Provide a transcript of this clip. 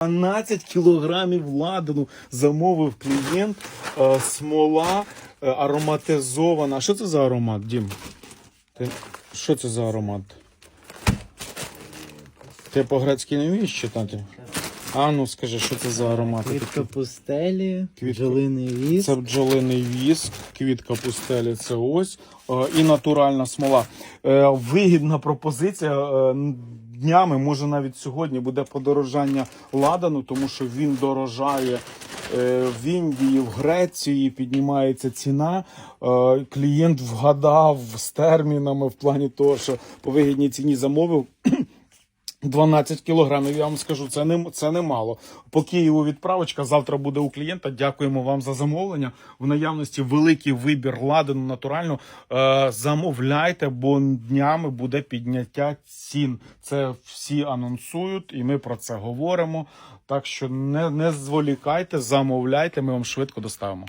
12 кілограмів ладану замовив клієнт. Е, смола е, ароматизована. Що це за аромат, Дім? Ти... Що це за аромат? Ти по-грецьки не вмієш читати? А ну скажи, що це за аромати? Квітка пустелі, Квітка. бджолиний віск. Це бджолиний віск, квітка пустелі, це ось е, і натуральна смола. Е, Вигідна пропозиція. е, Днями, може навіть сьогодні буде подорожання ладану, тому що він дорожає е, в Індії, в Греції піднімається ціна. Е, Клієнт вгадав з термінами в плані того, що по вигідній ціні замовив. 12 кілограмів, я вам скажу, це не це немало. По Києву відправочка завтра буде у клієнта. Дякуємо вам за замовлення. В наявності великий вибір ладану натуральну. Е, замовляйте, бо днями буде підняття цін. Це всі анонсують, і ми про це говоримо. Так що не, не зволікайте, замовляйте, ми вам швидко доставимо.